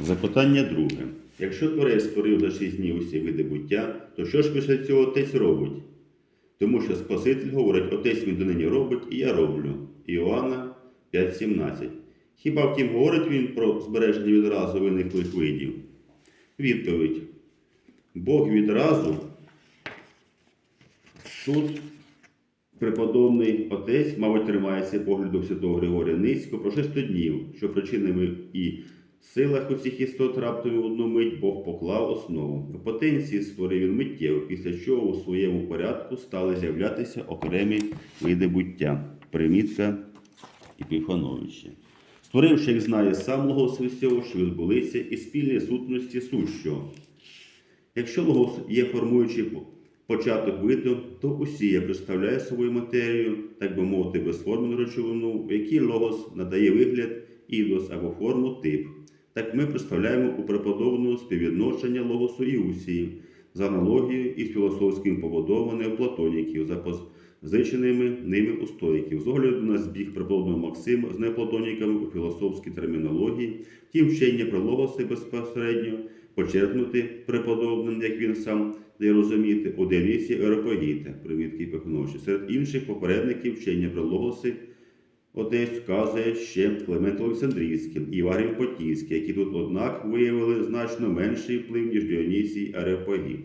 Запитання друге. Якщо творець створив за шість днів усі види буття, то що ж після цього отець робить? Тому що Спаситель говорить, отець мій донині робить, і я роблю. Іоанна 5,17. Хіба втім говорить він про збереження відразу виниклих видів? Відповідь. Бог відразу тут преподобний отець, мабуть, тримається погляду святого Григорія Низького про шести днів, що причинами і силах усіх істот раптом в одну мить Бог поклав основу. В потенції створив він миттєво, після чого у своєму порядку стали з'являтися окремі види буття. Примітка і Епіфановича. Створивши, як знає сам Логос всього, що відбулися, і спільні сутності сущого. Якщо логос є формуючий початок виду, то усія представляє собою матерію, так би мовити, безформену речовину, в якій логос надає вигляд ідос або форму тип. Так ми представляємо у преподобного співвідношення логосу і усії, за аналогією із філософським побудованим платоніків, за позиченими ними у стоїків. З огляду на збіг преподобного Максима з неоплатоніками у філософській термінології, ті вчення про логоси безпосередньо почерпнути преподобним, як він сам дає розуміти, у Дionісі Еропагіта, примітки Пехновича. Серед інших попередників вчення про логоси Вказує ще Климент Олександрійський і Іварій Потійський, які тут, однак, виявили значно менший вплив, ніж Діонісій Ареопагіт.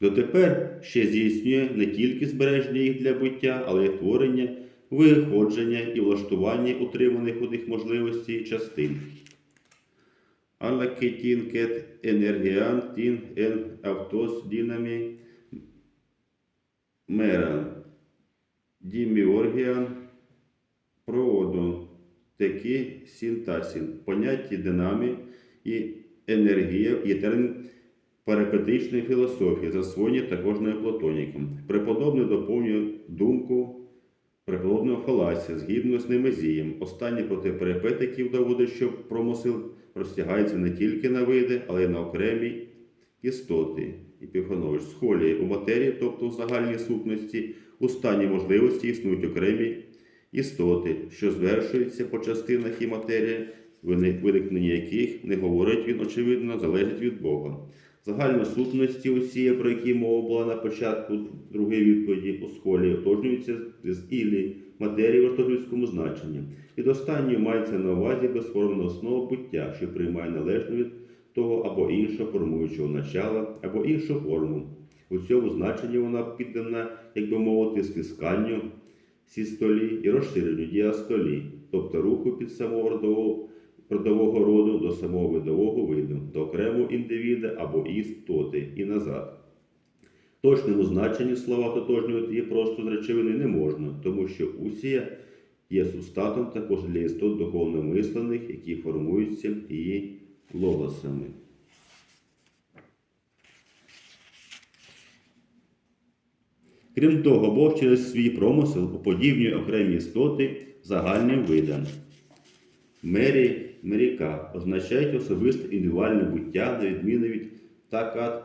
Дотепер ще здійснює не тільки збереження їх для буття, але й творення, виходження і влаштування утриманих у них можливостей частин. Alla ketinket energian tin en autos dynami meran діміоргіан проводу такі синтасін. Понятті динамі і енергія є термін парапетичної філософії, засвоєні також неоплатоніком. Преподобний доповнює думку преподобного Фаласія згідно з Немезієм. Останній проти перепетиків доводить, що промисел розтягається не тільки на види, але й на окремі істоти. І Епіфанович схоліє у матерії, тобто в загальній сутності, у стані можливості існують окремі істоти, що звершуються по частинах і матерії, виникнення яких, не говорить він, очевидно, залежить від Бога. Загальна сутності усі, про які мова була на початку другої відповіді у схолі, утожнюються з ілі матерії в ортодокському значенні. Від останньої мається на увазі безформна основа буття, що приймає належну від того або іншого формуючого начала, або іншу форму. У цьому значенні вона піддана, як би мовити, стисканню сістолі і розширенню діастолі, тобто руху під самого родового, родового роду до самого видового виду, до окремого індивіда або істоти і назад. Точному значенні слова тотожнювати її просто з речовини не можна, тому що усія є субстатом також для істот духовно мислених, які формуються її логосами. Крім того, Бог через свій промисел уподібнює окремі істоти загальним видам. Мері, меріка означають особисте індивідуальне буття, на відміну від такат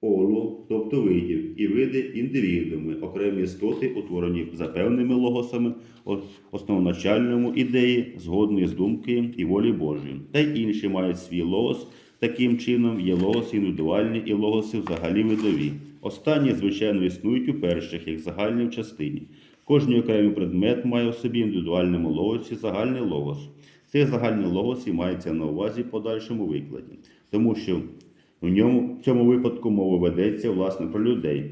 олу, тобто видів, і види індивідууми, окремі істоти, утворені за певними логосами, о- основоначальному ідеї, згодної з думкою і волі Божої. Та й інші мають свій логос. Таким чином, є логоси індивідуальні і логоси взагалі видові. Останні, звичайно, існують у перших, як загальні в частині. Кожний окремий предмет має у собі індивідуальному логосі загальний логос. Цей загальний логос і мається на увазі в подальшому викладі, тому що в ньому в цьому випадку мова ведеться власне про людей.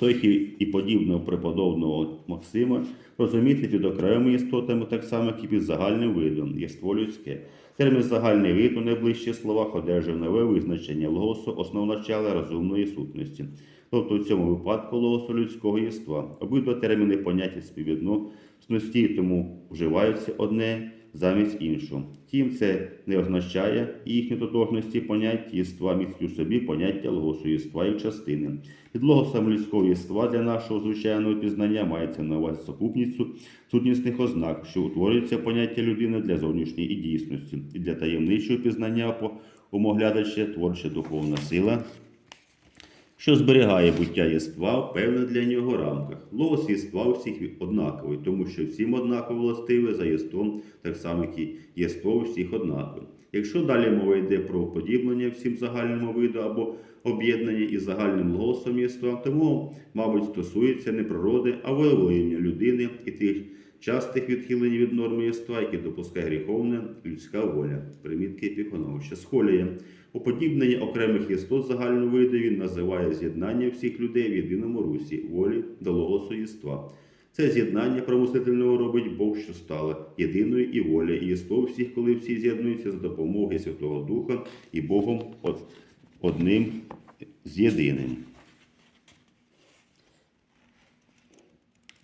Той і- подібного преподобного Максима розуміти під окремими істотами так само, як і під загальним видом, єство людське. Термін загальний вид у найближчих словах одержав нове визначення логосу основначала розумної сутності. Тобто в цьому випадку логосу людського єства. Обидва терміни поняття співвідносності, тому вживаються одне замість іншого. Втім, це не означає їхньої тотожності понять єства містять у собі поняття логосу єства і частини. Під логосом людського єства для нашого звичайного пізнання мається на увазі сукупність су- сутнісних ознак, що утворюється поняття людини для зовнішньої і дійсності, і для таємничого пізнання по умоглядача творча духовна сила що зберігає буття єства в певних для нього рамках. Логос єства у всіх однаковий, тому що всім однаково властиве за єством, так само, як і єство у всіх однакове. Якщо далі мова йде про подіблення всім загальному виду або об'єднання із загальним логосом єства, тому, мабуть, стосується не природи, а виявлення людини і тих частих відхилень від норми єства, які допускає гріховна людська воля. Примітки Епіфановича. Схолія. Уподібнення окремих істот загального виду він називає з'єднання всіх людей в єдиному русі, волі до логосу єства. Це з'єднання промислительного робить Бог, що стало єдиною і воля, і єство всіх, коли всі з'єднуються за допомогою Святого Духа і Богом одним з єдиним.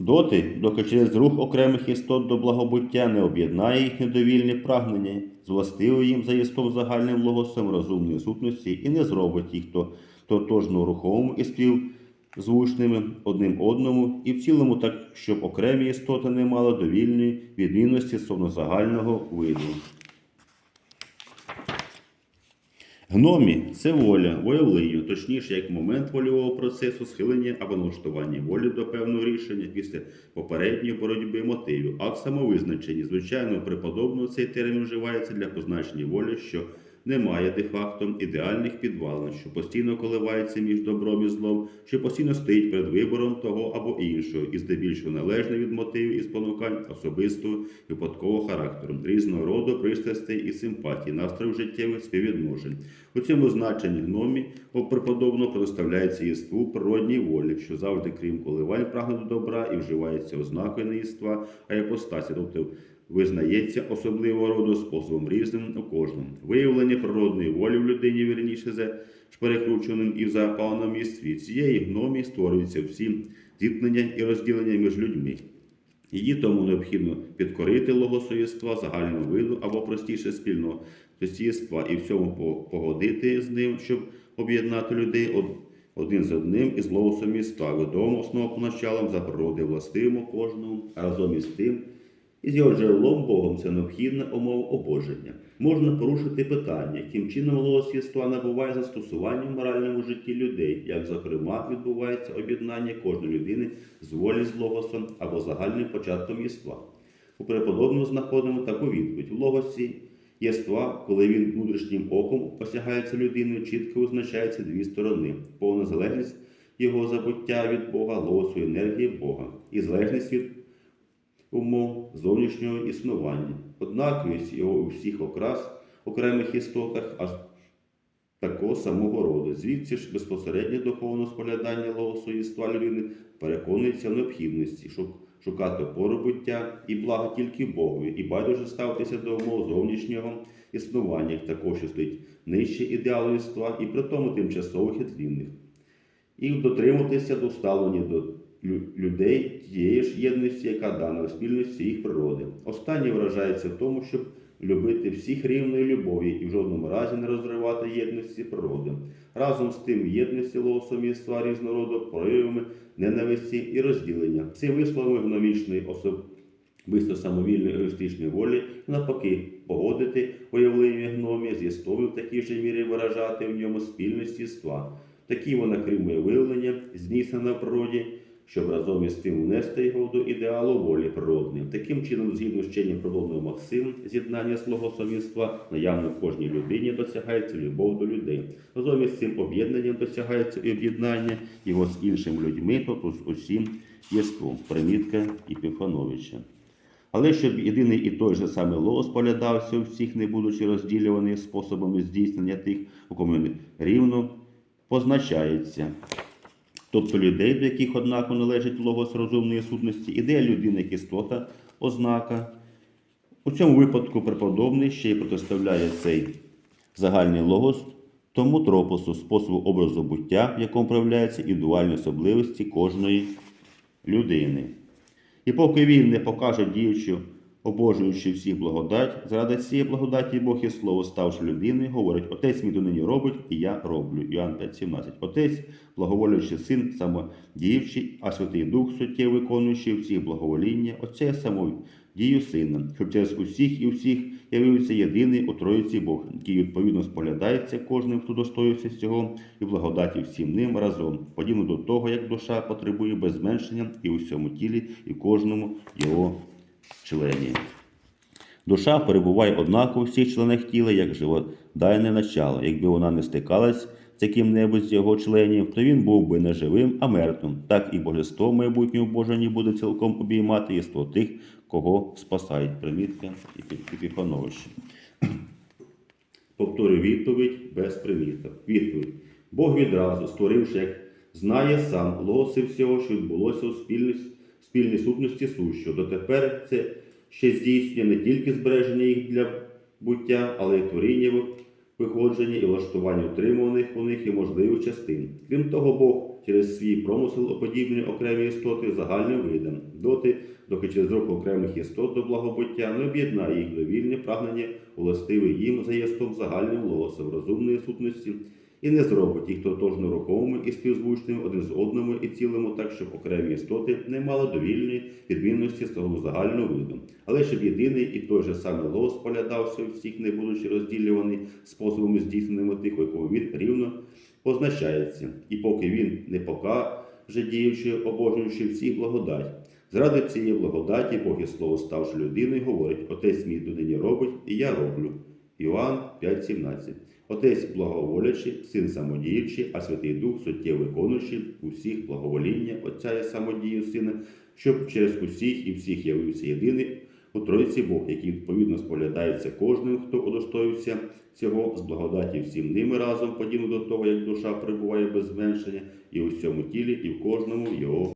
Доти, доки через рух окремих істот до благобуття не об'єднає їх недовільне прагнення з властивою їм за єством загальним логосом розумної сутності і не зробить їх то тотожно рухомому і співзвучними одним одному, і в цілому так, щоб окремі істоти не мали довільної відмінності стосовно загального виду. Гномі це воля, воявлення, точніше, як момент вольового процесу схилення або налаштування волі до певного рішення після попередньої боротьби мотивів. Акт самовизначення. Звичайно, преподобно цей термін вживається для позначення волі, що немає де-факто ідеальних підвалин, що постійно коливається між добром і злом, що постійно стоїть перед вибором того або іншого, і здебільшого належно від мотивів і спонукань особистого випадкового характеру, різного роду пристрастей і симпатій, настроїв життєвих співвідношень. У цьому значенні гномі преподобно представляється єству природній волі, що завжди, крім коливань, прагне до добра і вживається ознакою неєства, а іпостасі, тобто визнається особливого роду способом різним у кожному. Виявлення природної волі в людині вірніше за перекрученим і в запаленому єстві. Цієї гномі створюються всі зіткнення і розділення між людьми. Її тому необхідно підкорити логосоєства загального виду або простіше спільного єства і в цьому погодити з ним, щоб об'єднати людей один з одним із логосом єства, відомим основополначалом за природи властивому кожному, разом із тим і з його джерелом Богом це необхідна умова обоження. Можна порушити питання, яким чином голос єства набуває застосування в моральному житті людей, як, зокрема, відбувається об'єднання кожної людини з волі з логосом або загальним початком єства. У преподобному знаходимо таку відповідь. В логосі єства, коли він внутрішнім оком осягається людиною, чітко визначаються дві сторони: повна залежність його забуття від Бога, логосу енергії Бога, і залежність від умов зовнішнього існування. Однаковість його у всіх окрас окремих істотах, аж такого самого роду. Звідси ж безпосереднє духовне споглядання логосу єства людини переконується в необхідності шук- шукати опору буття і блага тільки Богові, і байдуже ставитися до умов зовнішнього існування, як також що нижче ідеалу єства, і при тому тимчасових і тлінних і дотримуватися до ставлення до людей тієї ж єдності, яка дана в спільності їх природи. Останнє виражається в тому, щоб любити всіх рівної любові і в жодному разі не розривати єдності природи. Разом з тим єдності лосом єства різного проявами ненависті і розділення. Ці вислови гномічної особисто самовільної егоїстичної волі, навпаки, погодити уявлення гномі з єством в такій же мірі виражати в ньому спільність єства. Такі вона кримує виявлення, здійснене в природі, щоб разом із тим внести його до ідеалу волі природної. Таким чином, згідно з вченням природного Максим, з'єднання свого совінства наявно в кожній людині досягається любов до людей. Разом із цим об'єднанням досягається і об'єднання його з іншими людьми, тобто з усім єством. Примітка Іпіфановича. Але щоб єдиний і той же самий логос полядався у всіх, не будучи розділюваний способами здійснення тих, у кому він рівно позначається. Тобто людей, до яких однаково належить логос розумної сутності, ідея людини як істота, ознака. У цьому випадку преподобний ще й протиставляє цей загальний логос тому тропосу способу образу буття, в якому проявляються індивідуальні особливості кожної людини. І поки він не покаже діючу, обожуючи всіх благодать, заради цієї благодаті Бог і слово, ставши людиною, говорить: Отець мій донині робить, і я роблю. Іоанн 5,17. Отець, благоволюючи син, самодіючий, а Святий Дух суттєво виконуючи всіх благовоління, оце само дію Сина, щоб через усіх і всіх явився єдиний у Троїці Бог, який відповідно споглядається кожним, хто достоївся цього, і благодаті всім ним разом, подібно до того, як душа потребує без зменшення і у всьому тілі, і кожному його члені. Душа перебуває однаково в всіх членах тіла, як живодайне начало. Якби вона не стикалась з яким-небудь з його членів, то він був би не живим, а мертвим. Так і божество в майбутньому Божені буде цілком обіймати єство тих, кого спасають. Примітка і Епіфановича. Повторюю відповідь без приміток. Відповідь. Бог відразу, створивши, як знає сам, лоси всього, що відбулося у спільній, спільній сутності сущого. Дотепер це ще здійснює не тільки збереження їх для буття, але й творіння виходження і влаштування утримуваних у них і можливих частин. Крім того, Бог через свій промисел оподібнює окремі істоти загальним видом, доти, доки через рух окремих істот до благобуття не об'єднає їх довільне прагнення, властиве їм за єством загальним лосом розумної сутності, і не зробить їх тотожно рухомими і співзвучними один з одному і цілому, так, щоб окремі істоти не мали довільної відмінності свого загального виду. Але щоб єдиний і той же самий лос полядався всіх, не будучи розділюваний способами здійсненими тих, у якому він рівно позначається, і поки він не покаже діючи, обожнюючи всіх благодать. Заради цієї благодаті Бог і слово ставши людиною, говорить: Отець мій донині робить, і я роблю. Іоанн 5,17. Отець благоволячий, син самодіючий, а Святий Дух суттєво виконуючий усіх благовоління Отця і самодію Сина, щоб через усіх і всіх явився єдиний у Тройці Бог, який відповідно споглядається кожним, хто удостоївся цього з благодаті всім ними разом, подібно до того, як душа перебуває без зменшення і у всьому тілі, і в кожному його